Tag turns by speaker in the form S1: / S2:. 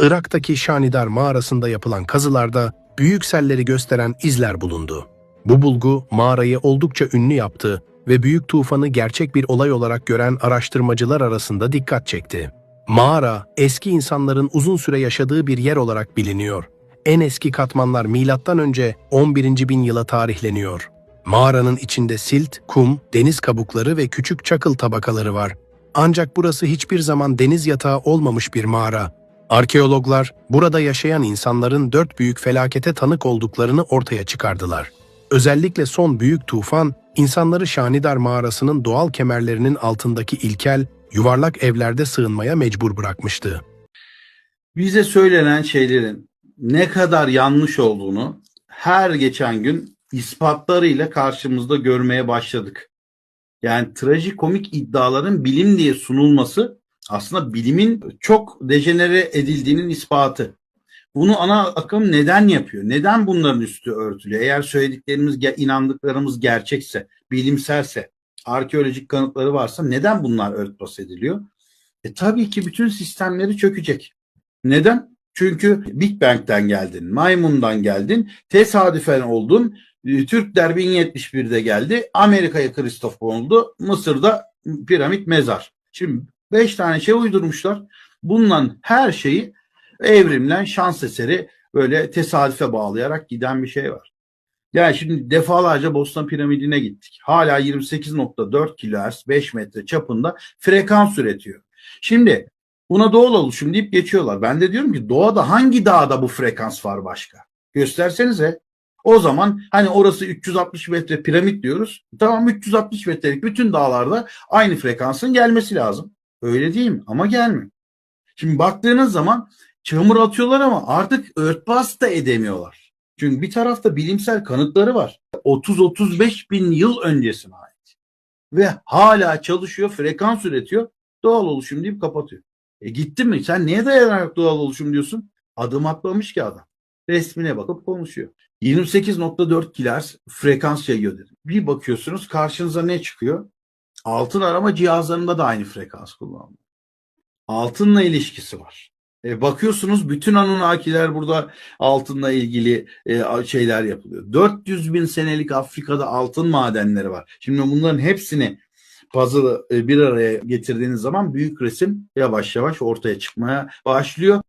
S1: Irak'taki Şanidar mağarasında yapılan kazılarda büyük selleri gösteren izler bulundu. Bu bulgu mağarayı oldukça ünlü yaptı ve büyük tufanı gerçek bir olay olarak gören araştırmacılar arasında dikkat çekti. Mağara, eski insanların uzun süre yaşadığı bir yer olarak biliniyor. En eski katmanlar milattan önce 11. bin yıla tarihleniyor. Mağaranın içinde silt, kum, deniz kabukları ve küçük çakıl tabakaları var. Ancak burası hiçbir zaman deniz yatağı olmamış bir mağara. Arkeologlar burada yaşayan insanların dört büyük felakete tanık olduklarını ortaya çıkardılar. Özellikle son büyük tufan, insanları Şanidar mağarasının doğal kemerlerinin altındaki ilkel, yuvarlak evlerde sığınmaya mecbur bırakmıştı.
S2: bize söylenen şeylerin ne kadar yanlış olduğunu her geçen gün ispatlarıyla karşımızda görmeye başladık. Yani trajikomik iddiaların bilim diye sunulması aslında bilimin çok dejenere edildiğinin ispatı. Bunu ana akım neden yapıyor? Neden bunların üstü örtülüyor? Eğer söylediklerimiz, inandıklarımız gerçekse, bilimselse, arkeolojik kanıtları varsa neden bunlar örtbas ediliyor? E tabii ki bütün sistemleri çökecek. Neden? Çünkü Big Bang'den geldin, maymundan geldin, tesadüfen oldun, e, Türkler 1071'de geldi, Amerika'ya Kristof konuldu, Mısır'da piramit mezar. Şimdi beş tane şey uydurmuşlar. Bundan her şeyi evrimlen şans eseri böyle tesadüfe bağlayarak giden bir şey var. Yani şimdi defalarca Bosna piramidine gittik. Hala 28.4 kHz 5 metre çapında frekans üretiyor. Şimdi buna doğal oluşum deyip geçiyorlar. Ben de diyorum ki doğada hangi dağda bu frekans var başka? Göstersenize. O zaman hani orası 360 metre piramit diyoruz. Tamam 360 metrelik bütün dağlarda aynı frekansın gelmesi lazım. Öyle değil mi? Ama gelmiyor. Şimdi baktığınız zaman çamur atıyorlar ama artık örtbas da edemiyorlar. Çünkü bir tarafta bilimsel kanıtları var. 30-35 bin yıl öncesine ait. Ve hala çalışıyor, frekans üretiyor. Doğal oluşum deyip kapatıyor. E gitti mi? Sen neye dayanarak doğal oluşum diyorsun? Adım atmamış ki adam. Resmine bakıp konuşuyor. 28.4 kHz frekans yayıyor dedim. Bir bakıyorsunuz karşınıza ne çıkıyor? Altın arama cihazlarında da aynı frekans kullanılıyor. Altınla ilişkisi var. E, bakıyorsunuz bütün Anunnakiler burada altınla ilgili e, şeyler yapılıyor. 400 bin senelik Afrika'da altın madenleri var. Şimdi bunların hepsini puzzle'ı e, bir araya getirdiğiniz zaman büyük resim yavaş yavaş ortaya çıkmaya başlıyor.